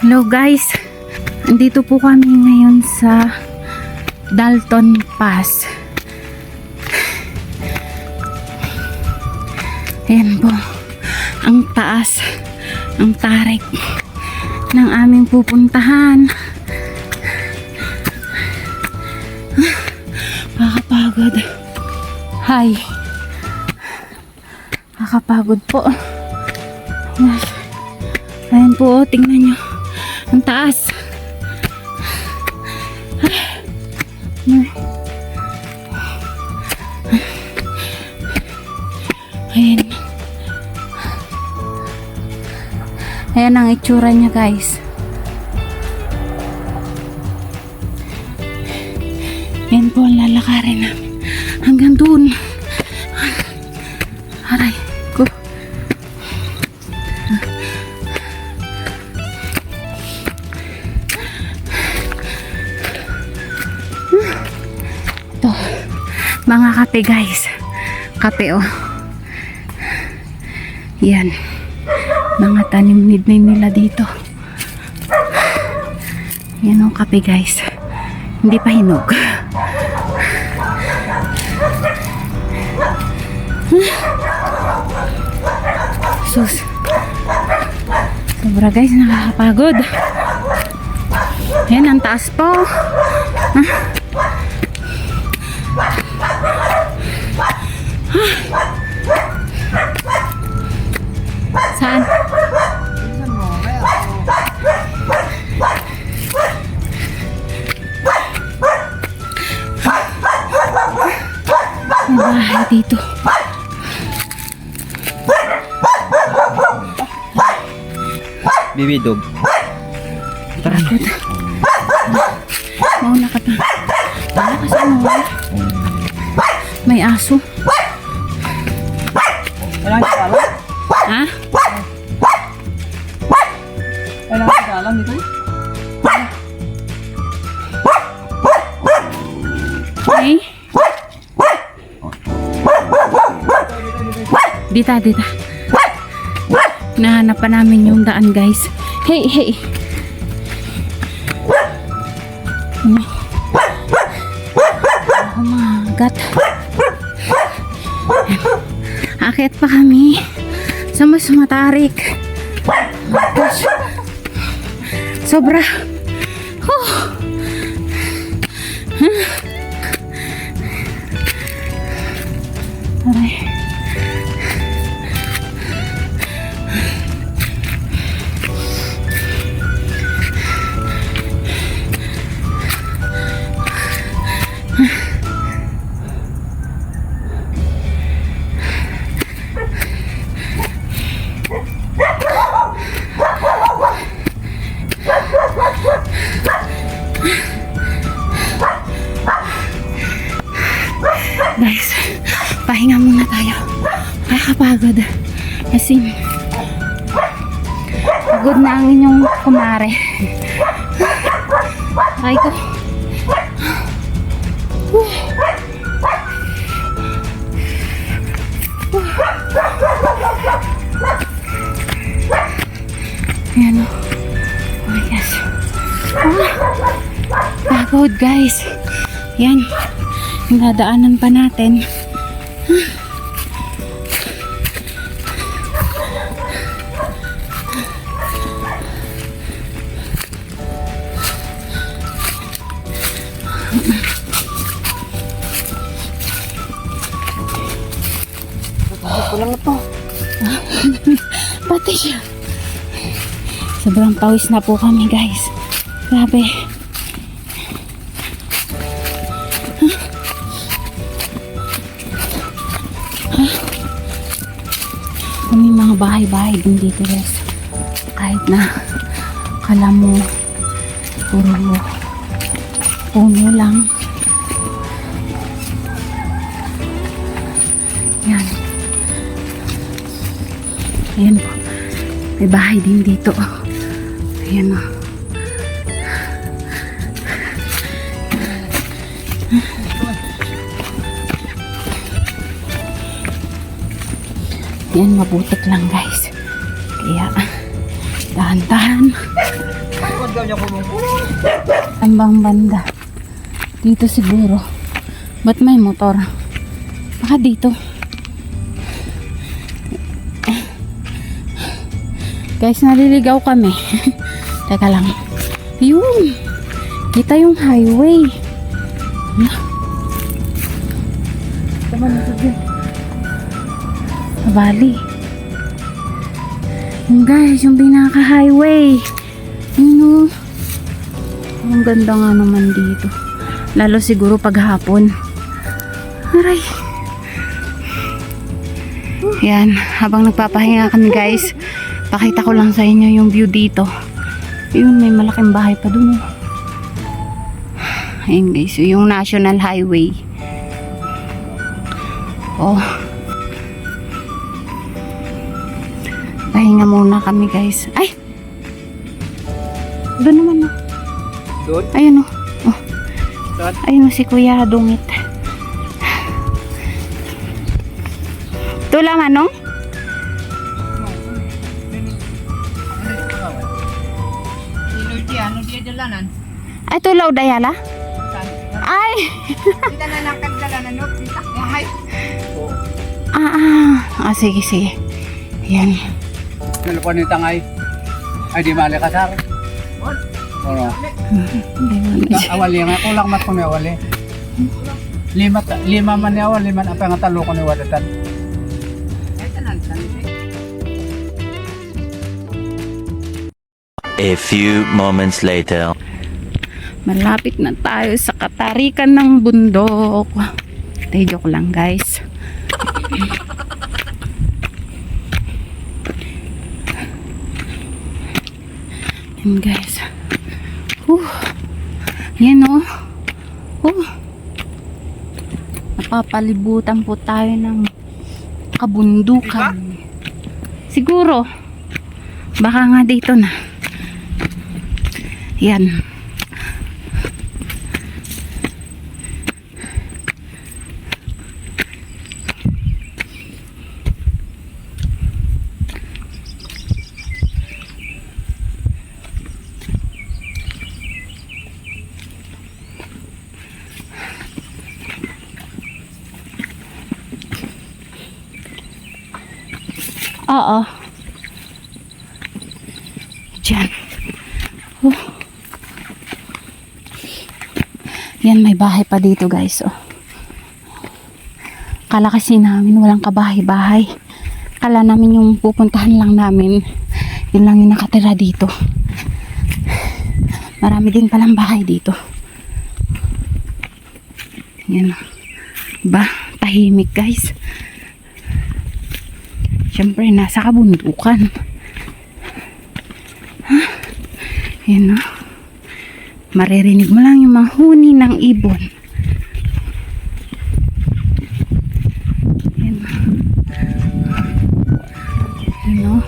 Hello guys, andito po kami ngayon sa Dalton Pass. Ayan po, ang taas, ang tarik ng aming pupuntahan. Nakakapagod. Hi. Nakakapagod po. Ayan. Po, tingnan taas. Ay. Ayan. Ayan ang itsura niya guys. Ayan po ang lalakarin namin. Hanggang doon. Aray kape guys. Kape oh. Yan. Mga tanim nid nila dito. Yan ang kape guys. Hindi pa hinog. Sus. Sobra guys, nakakapagod. Yan, ang taas po. Saan? May bahay dito. Bibidog. Pagod. Mauna ka pa. Wala ka sa. May aso. Kailangan ka alam? Ha? Kailangan ka alam dito? Hey? Dita, dita. Nahanap pa namin yung daan, guys. Hey, hey. Gosh. Sobra. Huh. Pagod na ang inyong kumare. Aray ko. Ayan o. Oh my gosh. Ah, pagod guys. Yan. Yung dadaanan pa natin. Pati siya. Sobrang pawis na po kami guys. Grabe. Kami mga bahay-bahay din dito guys. Kahit na kala mo puro puno lang. Ayan po. May bahay din dito. Ayan o. Yan, mabutik lang guys. Kaya, dahan-dahan. kulong-kulong. Ambang banda. Dito siguro. Ba't may motor? Baka dito. Guys, naliligaw kami. Teka lang. Yun. Kita yung highway. Bali. Yung guys, yung pinaka-highway. Yun o. Ang ganda nga naman dito. Lalo siguro paghapon. Aray. Yan, habang nagpapahinga kami guys, pakita ko lang sa inyo yung view dito. Yun, may malaking bahay pa dun. oh. Ayun guys, yung National Highway. Oh. Pahinga muna kami guys. Ay! Doon naman oh. Doon? Ayun oh. oh. Saan? Ayun oh, si Kuya Dungit. Tula manong? Ano dia dalanan? Ay, tulaw dayala? Ay! Kita na lang kagdalanan no? Yahay. Ah, ah. Ah, sige, sige. Yan. Telepon ni tangay. Ay di mali mo na siya. Awali nga kulang mat ko ni awali. Lima lima man ni awali man apa nga talo ko ni wadatan. A few moments later. Malapit na tayo sa katarikan ng bundok. Tay joke lang guys. Yan guys. Whew. Yan o. Oh. Napapalibutan po tayo ng kabundukan. Siguro. Baka nga dito na. Yan. Oo. Diyan. Yan, may bahay pa dito guys. Oh. Kala kasi namin walang kabahay-bahay. Kala namin yung pupuntahan lang namin. Yun lang yung nakatira dito. Marami din palang bahay dito. Yan. Ba, tahimik guys. Siyempre, nasa kabundukan. Ha? Yan o. Maririnig mo lang yung mga huni ng ibon. Yan. Yan o.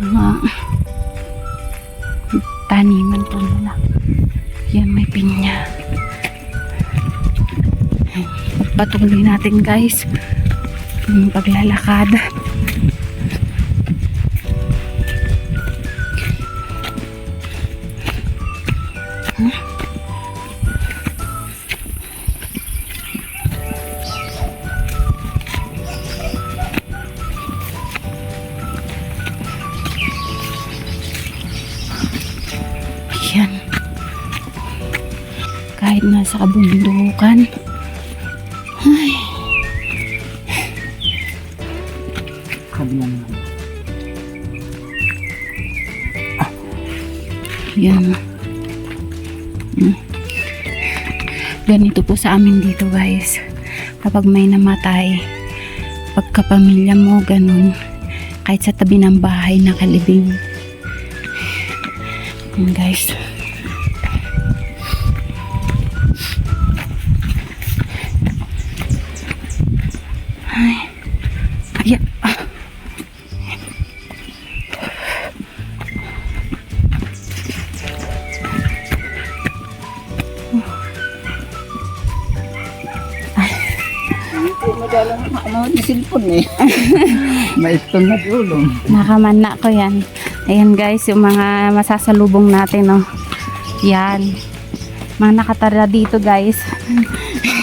Mga taniman po nila. Yan, may pinya. Yan. Pagpatuloy natin guys yung paglalakad. Kabundukan. Ay. Kabilang na. Yan. Mm. Ganito po sa amin dito guys. Kapag may namatay, pagkapamilya mo, ganun. Kahit sa tabi ng bahay, nakalibing. Yan guys. Ay. Hindi madalang ano ni cellphone eh. Maistong na dulo. Nakamana ko yan. Ayan guys, yung mga masasalubong natin, no. Yan. Mga nakatara dito guys.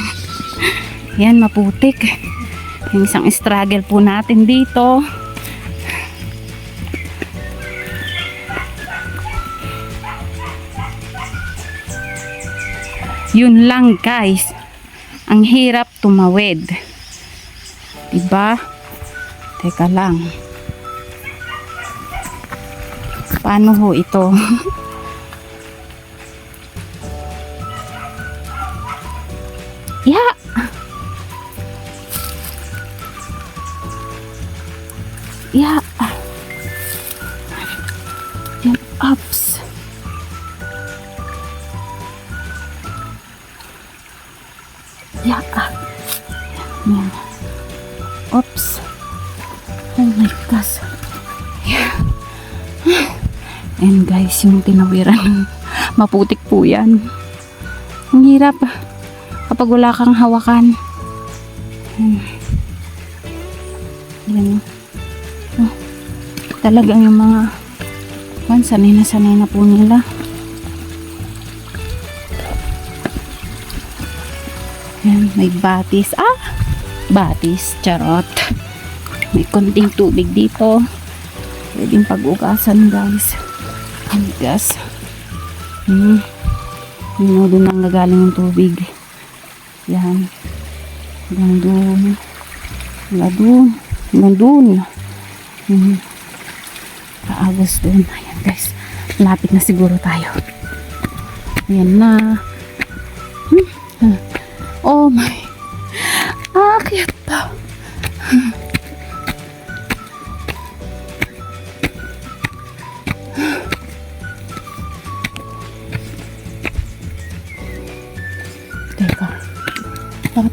Yan, maputik. Yung isang struggle po natin dito. Yun lang guys. Ang hirap tumawid. Diba? Teka lang. Paano ho ito? ya! Tinawiran, maputik po yan. Ang hirap kapag wala kang hawakan. Hmm. Yan. Oh. Talagang yung mga kan, sanay na sanay na po nila. Yan, may batis. Ah! Batis, charot. May konting tubig dito. Pwedeng pag-ugasan, guys. Ang gas. Hmm. Yun o, doon ang nagaling yung tubig. Yan. Hanggang doon. Hanggang doon. Hanggang doon. Hmm. Kaagos doon. Ayan, guys. Lapit na siguro tayo. Ayan na. Hmm. Oh my. Aakyat pa. Teka.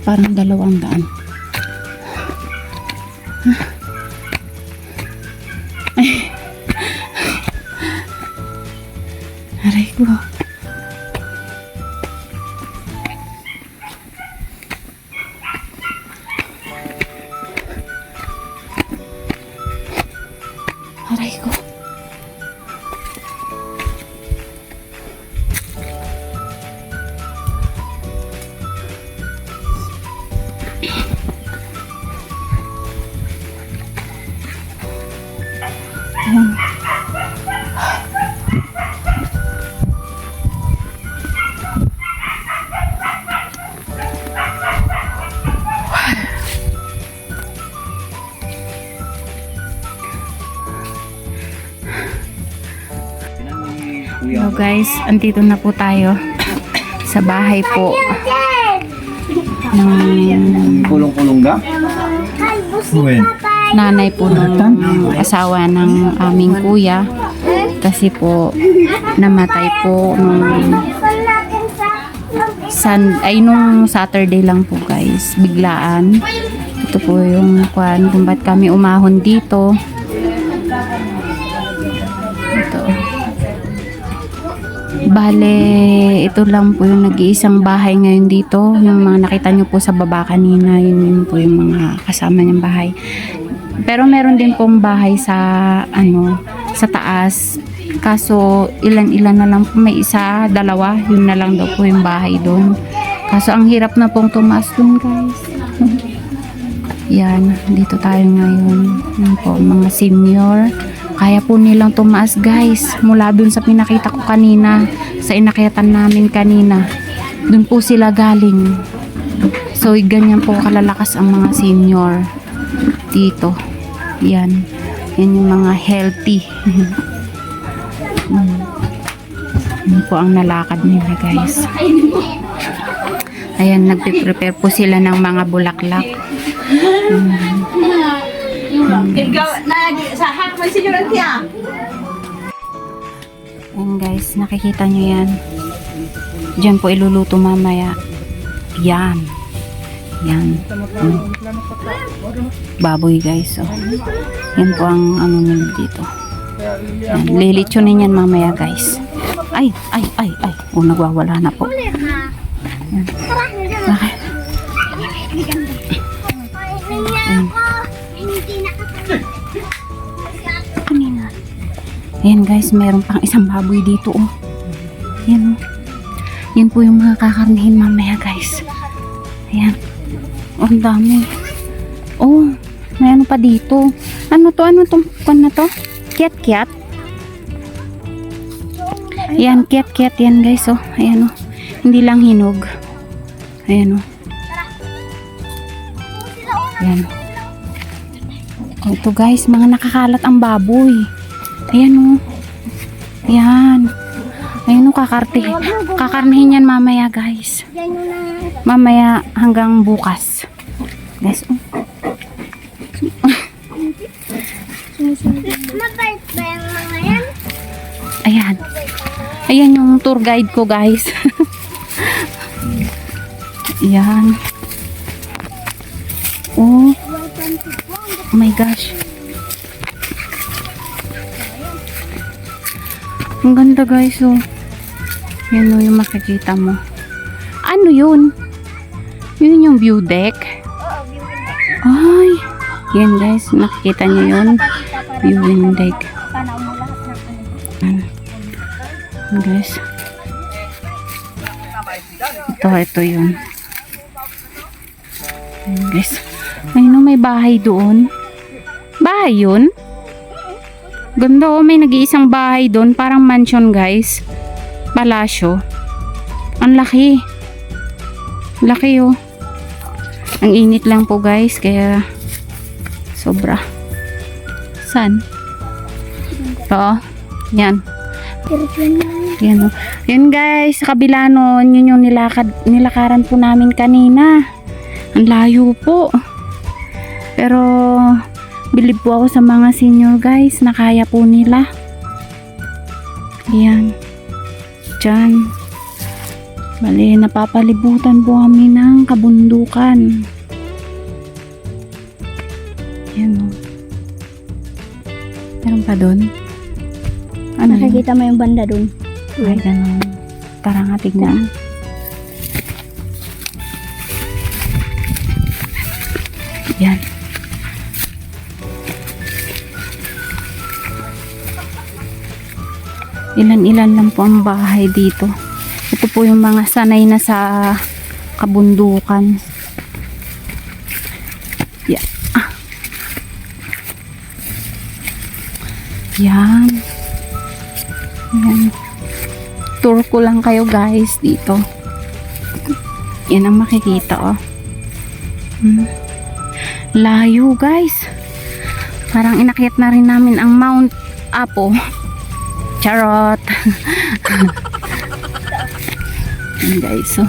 Parang dalawang daan? Guys, andito na po tayo sa bahay po. Ng Kulong-kulong ka? Uwin. nanay po ng asawa ng aming kuya. Kasi po namatay po nung san ay nung Saturday lang po guys. Biglaan. Ito po yung kwan kung ba't kami umahon dito Bale, ito lang po yung nag-iisang bahay ngayon dito. Yung mga nakita nyo po sa baba kanina, yun, yun po yung mga kasama niyang bahay. Pero meron din pong bahay sa ano, sa taas. Kaso ilan-ilan na lang po, may isa, dalawa, yun na lang daw po yung bahay doon. Kaso ang hirap na pong tumaas doon, guys. Yan, dito tayo ngayon. Yan po, mga senior. Kaya po nilang tumaas guys. Mula dun sa pinakita ko kanina. Sa inakyatan namin kanina. Dun po sila galing. So, ganyan po kalalakas ang mga senior. Dito. Yan. Yan yung mga healthy. Mm. Yan po ang nalakad nila guys. Ayan, nagpe-prepare po sila ng mga bulaklak. Ikaw, nag, sa hakman si Jorantia. Ayan guys, nakikita nyo yan. Diyan po iluluto mamaya. Yan. Yan. Mm. Baboy guys. Oh. Yan po ang ano nila dito. Yan. Lilitsunin yan mamaya guys. Ay, ay, ay, ay. O, nagwawala na po. Yan. Ayan guys, meron pang isang baboy dito oh. Ayan oh. Yan po yung mga kakarnihin mamaya guys. Ayan. Oh, ang dami. Oh, may ano pa dito. Ano to? Ano tong kan na to? Kiat-kiat? Ayan, kiat-kiat yan guys oh. Ayan oh. Hindi lang hinog. Ayan oh. Ayan. Oh, ito guys, mga nakakalat ang baboy. Ayan oh. Ayan. Ayan oh, kakarte. Kakarnihin yan mamaya guys. Mamaya hanggang bukas. Guys, oh. Mabait ba yung mga yan? Ayan. Ayan yung tour guide ko guys. Ayan. Oh. Oh my gosh. Ang ganda guys oh. Yan oh yung makikita mo. Ano yun? Yun yung view deck. Ay. Yan guys, nakikita niyo yun. Viewing deck. Yan. Guys. Ito, ito yun. Guys. Ay, no, may bahay doon. Bahay yun? Ganda oh, may nag-iisang bahay doon. Parang mansion, guys. Palasyo. Ang laki. Laki, oh. Ang init lang po, guys. Kaya, sobra. San? Ito, oh. Yan. Yan, oh. Yan guys, sa kabila nun, yun yung nilakad, nilakaran po namin kanina. Ang layo po. Pero, bilib po ako sa mga senior guys, na kaya po nila. Yan. Diyan. Bali, napapalibutan po kami ng kabundukan. Yan o. Meron pa doon? Ano yun? Nakikita mo yung banda dun. Ay, ganun. Tara nga, tignan. Yan. Ilan-ilan lang po ang bahay dito. Ito po yung mga sanay na sa kabundukan. Yeah. Ah. Yan. Yan. Tour ko lang kayo guys dito. Yan ang makikita oh. Hmm. Layo guys. Parang inakyat na rin namin ang Mount Apo. Charot. yan guys so.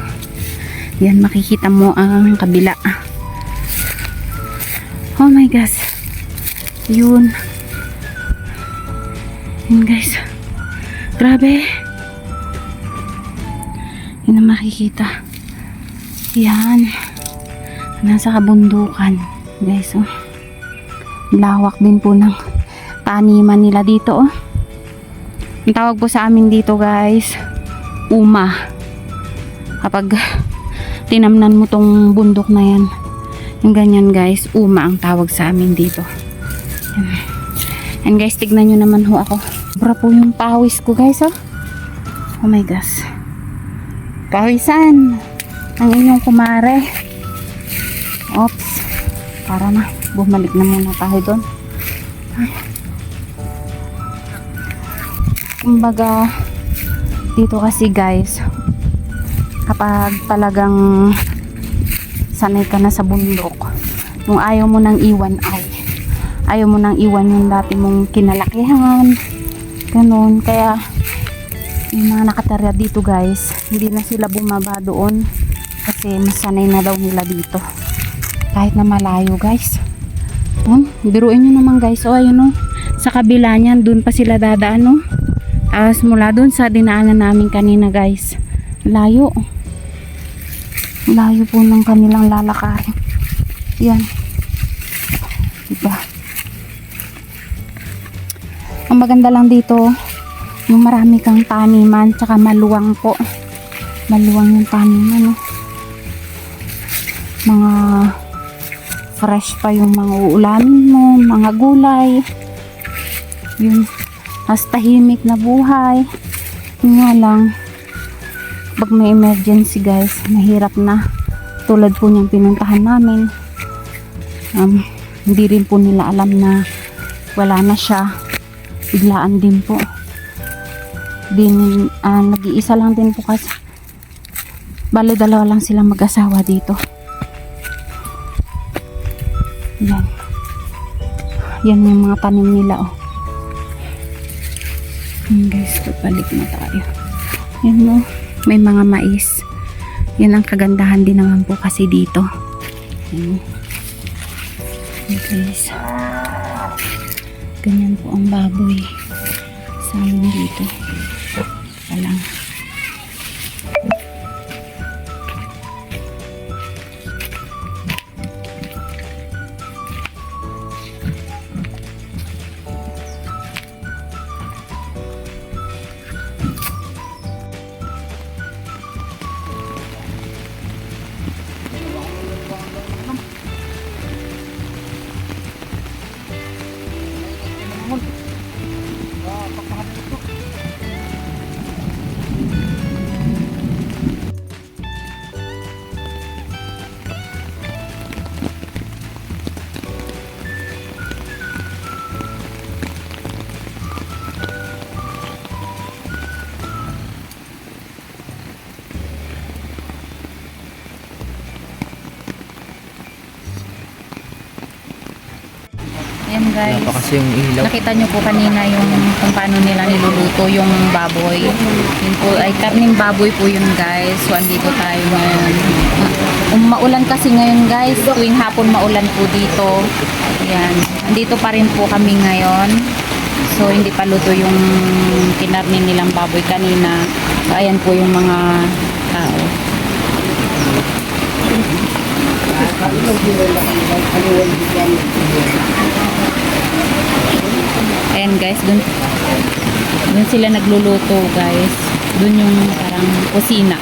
Yan makikita mo ang kabila. Oh my gosh. Yun. Yan guys. Grabe. Yan ang makikita. Yan. Nasa kabundukan. Guys, oh. Lawak din po ng taniman nila dito, oh. Ang tawag po sa amin dito, guys, uma. Kapag tinamnan mo tong bundok na yan, yung ganyan, guys, uma ang tawag sa amin dito. And guys, tignan nyo naman ho ako. Sobra po yung pawis ko, guys, oh. Oh my gosh. Pawisan. Ang inyong kumare. Oops. Para na. Bumalik na muna tayo doon. Ay. Kumbaga, dito kasi guys, kapag talagang sanay ka na sa bundok, kung ayaw mo nang iwan ay, ayaw mo nang iwan yung dati mong kinalakihan, ganun. Kaya, yung mga nakatira dito guys, hindi na sila bumaba doon kasi masanay na daw nila dito. Kahit na malayo guys. Um, biruin nyo naman guys. O ayun o. Sa kabila niyan, dun pa sila dadaan o. Tapos mula dun sa dinaanan namin kanina guys. Layo. Layo po ng kanilang lalakarin. Yan. Diba? Ang maganda lang dito, yung marami kang taniman, tsaka maluwang po. Maluwang yung taniman, no? Mga fresh pa yung mga uulamin mo, mga gulay. Yun. As tahimik na buhay. Yun nga lang, pag may emergency guys, mahirap na. Tulad po niyang pinuntahan namin. Um, hindi rin po nila alam na wala na siya. Biglaan din po. Din, ah, nag-iisa lang din po kasi. Bale, dalawa lang silang mag-asawa dito. Yan. Yan yung mga tanim nila, oh. Yan guys, balik na tayo. Yan no, may mga mais. Yan ang kagandahan din naman po kasi dito. Yan. Yan guys. Ganyan po ang baboy. Sa amin dito. Alang. Guys. Yung ilaw. Nakita nyo po kanina yung kung paano nila niluluto yung baboy. Yun po ay karning baboy po yun guys. So andito tayo ngayon. Um, maulan kasi ngayon guys. Tuwing hapon maulan po dito. Ayan. Andito pa rin po kami ngayon. So hindi pa luto yung kinarni nilang baboy kanina. So ayan po yung mga tao. Ayan guys, dun, dun sila nagluluto guys. Dun yung parang kusina.